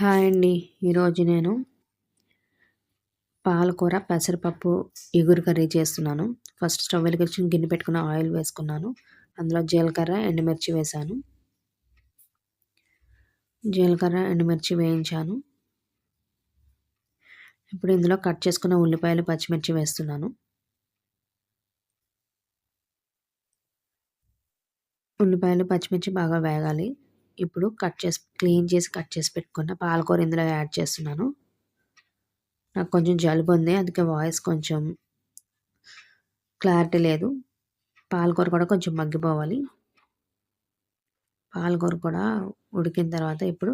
Hi అండి. ఈరోజు నేను పాలకూర పెసరపప్పు ఇగురు కర్రీ చేస్తున్నాను. ఫస్ట్ స్టవ్ వెలిగించి గిన్నె పెట్టుకున్న ఆయిల్ వేసుకున్నాను. అందులో జీలకర్ర ఎండుమిర్చి వేశాను. జీలకర్ర ఎండుమిర్చి వేయించాను. ఇప్పుడు ఇందులో కట్ చేసుకున్న ఉల్లిపాయలు పచ్చిమిర్చి వేస్తున్నాను. ఉల్లిపాయలు పచ్చిమిర్చి బాగా వేగాలి. ఇప్పుడు కట్ చేసి క్లీన్ చేసి కట్ చేసి పెట్టుకున్న పాలకూర ఇందులో యాడ్ చేస్తున్నాను. నాకు కొంచెం జలుబు ఉంది అందుకే వాయిస్ కొంచెం క్లారిటీ లేదు. పాలకూర కూడా కొంచెం మగ్గిపోవాలి. పాలకూర కూడా ఉడికిన తర్వాత ఇప్పుడు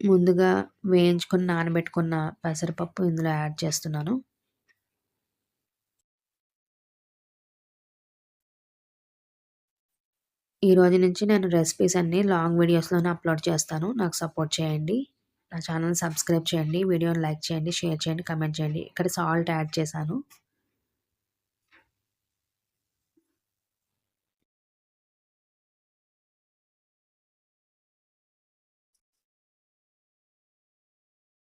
ముందుగా వేయించుకొని నానబెట్టుకున్న పెసరపప్పు ఇందులో యాడ్ చేస్తున్నాను. ఈ రోజు నుంచి నేను రెసిపీస్ అన్నీ లాంగ్ వీడియోస్లోనే అప్లోడ్ చేస్తాను. నాకు సపోర్ట్ చేయండి. నా ఛానల్ సబ్స్క్రైబ్ చేయండి. వీడియోని లైక్ చేయండి. షేర్ చేయండి. కమెంట్ చేయండి. ఇక్కడ సాల్ట్ యాడ్ చేశాను.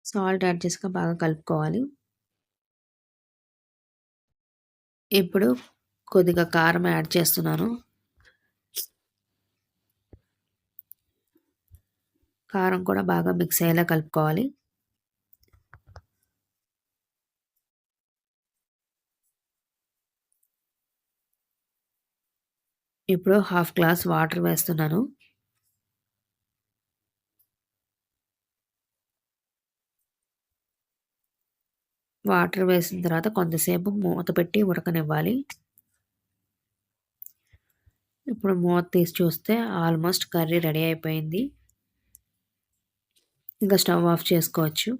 సాల్ట్ యాడ్ చేసాక బాగా కలుపుకోవాలి. ఇప్పుడు కొద్దిగా కారం యాడ్ చేస్తున్నాను. కారం కూడా బాగా మిక్స్ అయ్యేలా కలుపుకోవాలి. ఇప్పుడు హాఫ్ గ్లాస్ వాటర్ వేస్తున్నాను. వాటర్ వేసిన తర్వాత కొంతసేపు మూత పెట్టి ఉడకనివ్వాలి. ఇప్పుడు మూత తీసి చూస్తే ఆల్మోస్ట్ కర్రీ రెడీ అయిపోయింది. ఇంకా స్టవ్ ఆఫ్ చేసుకోవచ్చు.